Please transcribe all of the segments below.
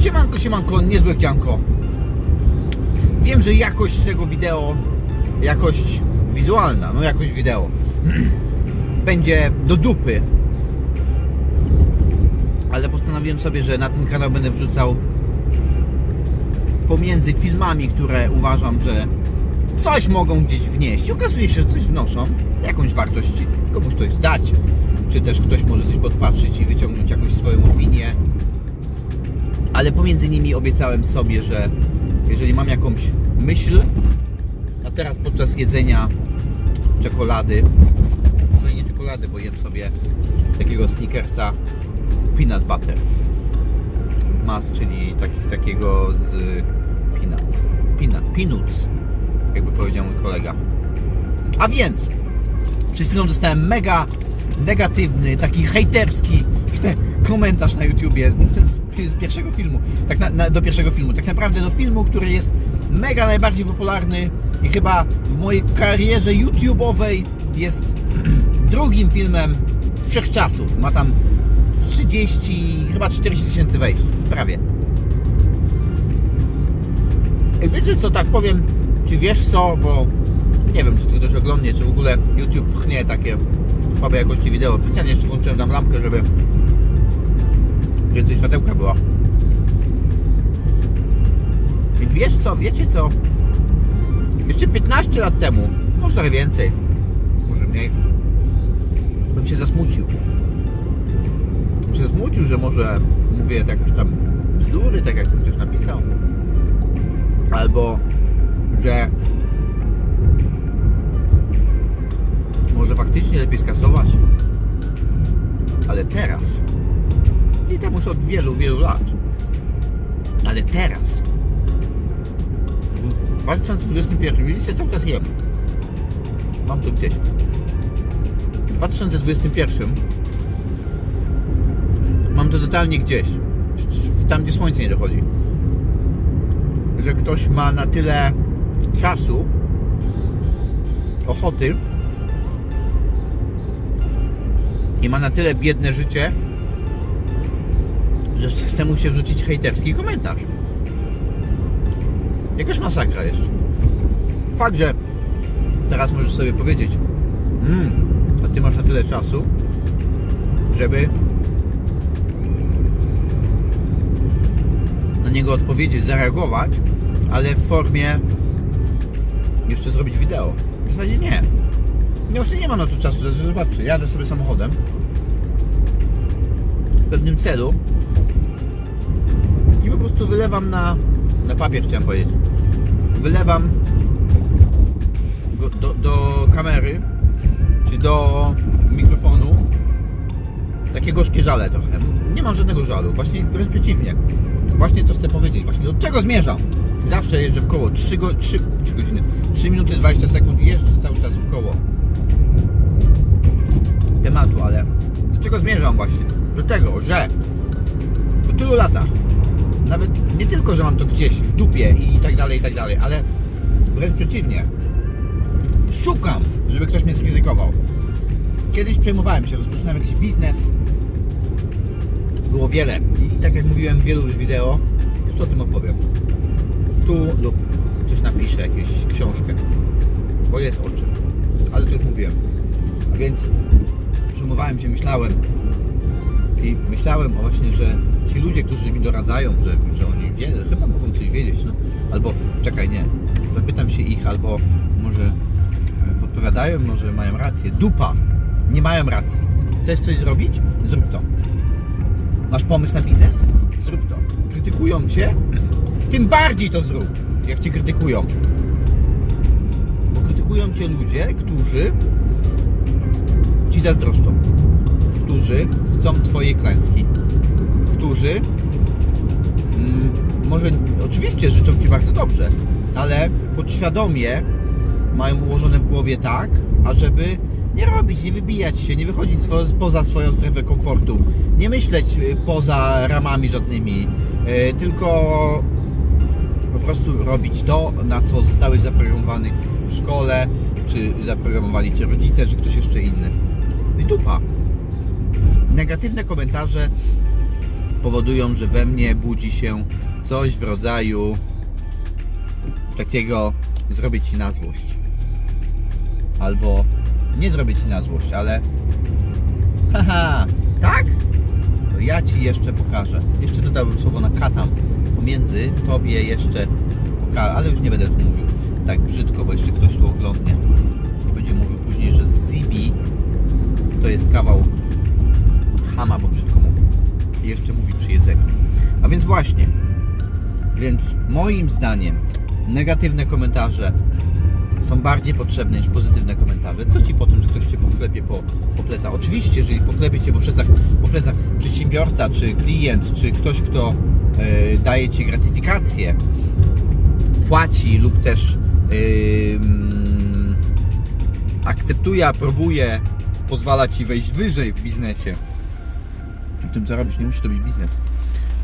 Siemanko, siemanko, niezłe wcianko. Wiem, że jakość tego wideo, jakość wizualna, no jakość wideo będzie do dupy. Ale postanowiłem sobie, że na ten kanał będę wrzucał pomiędzy filmami, które uważam, że coś mogą gdzieś wnieść. Okazuje się, że coś wnoszą, jakąś wartość komuś coś dać, czy też ktoś może coś podpatrzyć i wyciągnąć jakąś swoją opinię. Ale pomiędzy nimi obiecałem sobie, że jeżeli mam jakąś myśl, a teraz podczas jedzenia czekolady, może nie czekolady, bo jem sobie takiego snickersa peanut butter mas, czyli taki, takiego z peanut, peanut, peanuts, jakby powiedział mój kolega. A więc, przed chwilą dostałem mega negatywny, taki hejterski komentarz na YouTubie z, z pierwszego filmu, tak na, na, do pierwszego filmu, tak naprawdę do filmu, który jest mega najbardziej popularny i chyba w mojej karierze YouTube'owej jest drugim filmem wszechczasów. Ma tam 30, chyba 40 tysięcy wejść, prawie. I wiecie co, tak powiem, czy wiesz co, bo nie wiem, czy to ktoś oglądnie, czy w ogóle YouTube pchnie takie słabej jakości wideo. Specjalnie jeszcze włączyłem tam lampkę, żeby więcej światełka było. I wiesz co, wiecie co, jeszcze 15 lat temu, może trochę więcej, może mniej, bym się zasmucił. Bym się zasmucił, że może mówię jakieś tam bzdury, tak jak ktoś napisał. Albo, że może faktycznie lepiej skasować. Ale teraz, i temu już od wielu, wielu lat, ale teraz, w 2021, widzicie, cały czas jem. Mam to gdzieś. W 2021 mam to totalnie gdzieś. Tam, gdzie słońce nie dochodzi. Że ktoś ma na tyle czasu, ochoty i ma na tyle biedne życie, chce mu się wrzucić hejterski komentarz. Jakaś masakra jest. Fakt, że teraz możesz sobie powiedzieć, mm, a ty masz na tyle czasu, żeby na niego odpowiedzieć, zareagować, ale w formie jeszcze zrobić wideo. W zasadzie nie. No już nie ma na to czasu, zobaczcie, jadę sobie samochodem w pewnym celu po prostu wylewam na, na papier, chciałem powiedzieć. Wylewam go, do, do kamery, czy do mikrofonu takie gorzkie żale trochę. Nie mam żadnego żalu, właśnie wręcz przeciwnie. Właśnie co chcę powiedzieć, właśnie do czego zmierzam. Zawsze jeżdżę w koło 3, go, 3, 3 godziny, 3 minuty 20 sekund jeżdżę cały czas w koło tematu, ale do czego zmierzam właśnie? Do tego, że po tylu latach, nawet nie tylko, że mam to gdzieś w dupie i tak dalej, i tak dalej, ale wręcz przeciwnie. Szukam, żeby ktoś mnie skrytykował. Kiedyś przejmowałem się, rozpoczynałem jakiś biznes. Było wiele. I, I tak jak mówiłem w wielu już wideo, jeszcze o tym opowiem. Tu lub coś napiszę, jakąś książkę. Bo jest o czym. Ale to już mówiłem. A więc przejmowałem się, myślałem. I myślałem właśnie, że ci ludzie, którzy mi doradzają, że, że oni wiedzą, chyba mogą coś wiedzieć. No. Albo czekaj, nie. Zapytam się ich, albo może e, podpowiadają, może mają rację. Dupa! Nie mają racji. Chcesz coś zrobić? Zrób to. Masz pomysł na biznes? Zrób to. Krytykują cię? Tym bardziej to zrób, jak cię krytykują. Bo krytykują cię ludzie, którzy ci zazdroszczą. Którzy chcą twojej klęski. Którzy mm, może oczywiście życzą ci bardzo dobrze, ale podświadomie mają ułożone w głowie tak, ażeby nie robić, nie wybijać się, nie wychodzić swo- poza swoją strefę komfortu, nie myśleć y, poza ramami żadnymi, y, tylko po prostu robić to, na co zostałeś zaprogramowany w szkole, czy zaprogramowali cię rodzice, czy ktoś jeszcze inny. I dupa. Negatywne komentarze powodują, że we mnie budzi się coś w rodzaju takiego zrobię ci na złość. Albo nie zrobię ci na złość, ale haha, tak? To ja ci jeszcze pokażę. Jeszcze dodałbym słowo na katam. Pomiędzy tobie jeszcze pokażę, ale już nie będę tu mówił tak brzydko, bo jeszcze ktoś tu oglądnie i będzie mówił później, że Zibi to jest kawał chama, bo jeszcze mówi przy jedzeniu. A więc właśnie, więc moim zdaniem negatywne komentarze są bardziej potrzebne niż pozytywne komentarze. Co ci po tym, że ktoś cię poklepie po, po plecach? Oczywiście, jeżeli poklepie cię po plecach, po plecach przedsiębiorca, czy klient, czy ktoś, kto e, daje ci gratyfikację, płaci lub też ym, akceptuje, aprobuje, pozwala ci wejść wyżej w biznesie, czy w tym co robisz, nie musi to być biznes,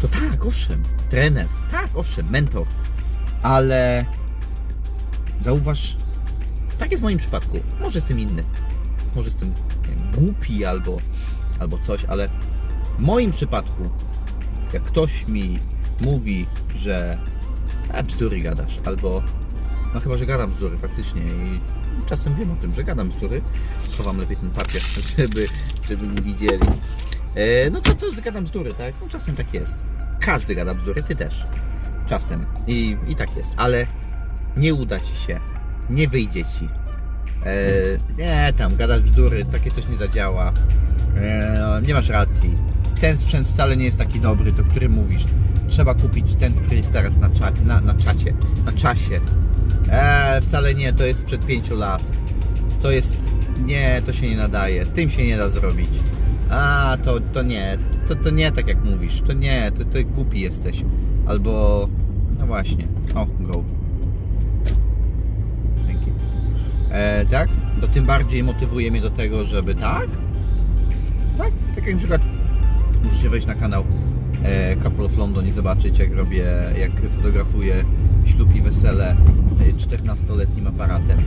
to tak, owszem, trener, tak, owszem, mentor, ale zauważ, tak jest w moim przypadku, może jestem inny, może jestem wiem, głupi albo, albo coś, ale w moim przypadku, jak ktoś mi mówi, że a bzdury gadasz, albo no chyba, że gadam bzdury faktycznie i czasem wiem o tym, że gadam bzdury. Schowam lepiej ten papier, żeby, żeby nie widzieli. E, no to, to gadam bzdury, tak? No czasem tak jest. Każdy gada bzdury, ty też. Czasem. I, i tak jest. Ale nie uda ci się. Nie wyjdzie ci. E, nie, tam gadasz bzdury, takie coś nie zadziała. E, nie masz racji. Ten sprzęt wcale nie jest taki dobry, to który mówisz. Trzeba kupić ten, który jest teraz na, cza, na, na czacie, na czasie. E, wcale nie, to jest sprzed 5 lat. To jest. Nie, to się nie nadaje. Tym się nie da zrobić. A, to, to nie. To, to nie tak jak mówisz. To nie, to, to głupi jesteś. Albo. No właśnie. O, go. Dzięki. E, tak? To tym bardziej motywuje mnie do tego, żeby tak? Tak? Tak jak na przykład musicie wejść na kanał e, Couple of London i zobaczyć jak robię, jak fotografuję ślub i wesele e, 14-letnim aparatem.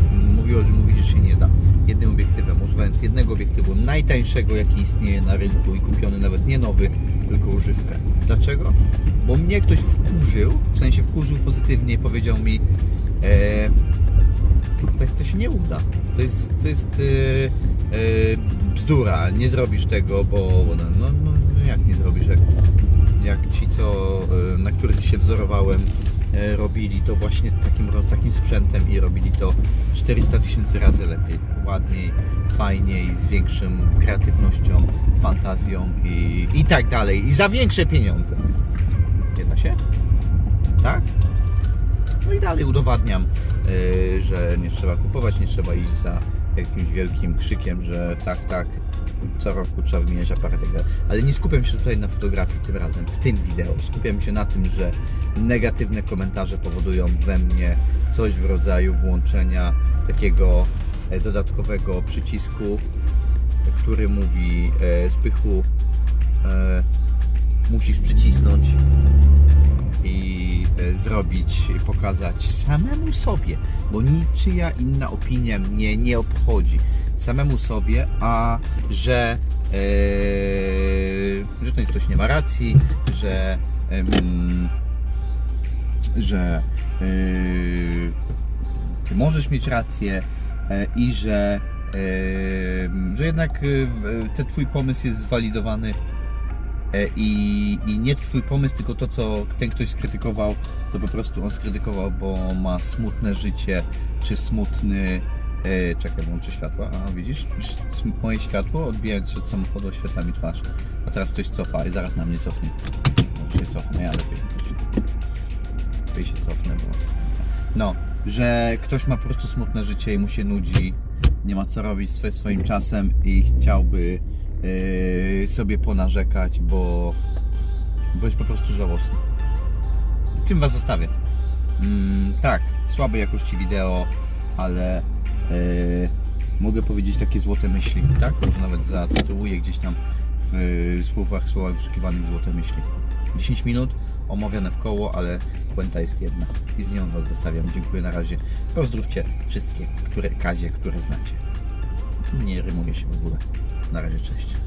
Że mówili, że się nie da. Jednym obiektywem, używając jednego obiektywu, najtańszego jaki istnieje na rynku i kupiony nawet nie nowy, tylko używkę. Dlaczego? Bo mnie ktoś wkurzył, w sensie wkurzył pozytywnie i powiedział mi e, to, to się nie uda. To jest, to jest yy, yy, bzdura. Nie zrobisz tego, bo no, no, no jak nie zrobisz? Jak, jak ci, co, yy, na których się wzorowałem, robili to właśnie takim, takim sprzętem i robili to 400 tysięcy razy lepiej, ładniej, fajniej, z większą kreatywnością, fantazją i, i tak dalej. I za większe pieniądze. Nie da się? Tak? No i dalej udowadniam, yy, że nie trzeba kupować, nie trzeba iść za jakimś wielkim krzykiem, że tak, tak, co roku trzeba wymieniać aparat. i tak. Ale nie skupiam się tutaj na fotografii tym razem, w tym wideo. Skupiam się na tym, że negatywne komentarze powodują we mnie coś w rodzaju włączenia takiego e, dodatkowego przycisku, który mówi e, Spychu, e, musisz przycisnąć i zrobić, pokazać samemu sobie, bo niczyja inna opinia mnie nie obchodzi. Samemu sobie, a że, e, że ten ktoś nie ma racji, że, że e, ty możesz mieć rację e, i że, e, że jednak e, w- ten twój pomysł jest zwalidowany E, i, i nie twój pomysł, tylko to, co ten ktoś skrytykował, to po prostu on skrytykował, bo ma smutne życie, czy smutny... E, czekaj, włączę światła. A widzisz? Moje światło odbijając się od samochodu oświetla mi twarz. A teraz ktoś cofa i zaraz na mnie cofnie. Może się cofnę, ja lepiej. Lepiej się cofnę, bo... No, że ktoś ma po prostu smutne życie i mu się nudzi, nie ma co robić swoim, swoim czasem i chciałby yy, sobie ponarzekać, bo, bo jest po prostu żałosny. I tym Was zostawię. Mm, tak, słabej jakości wideo, ale yy, mogę powiedzieć takie złote myśli, tak? Może nawet zatytułuję gdzieś tam w yy, słowach, słowach wyszukiwanych złote myśli. 10 minut, omawiane w koło, ale puenta jest jedna. I z nią Was zostawiam. Dziękuję na razie. Pozdrówcie wszystkie które, kazie, które znacie. Nie rymuje się w ogóle. Na razie, cześć.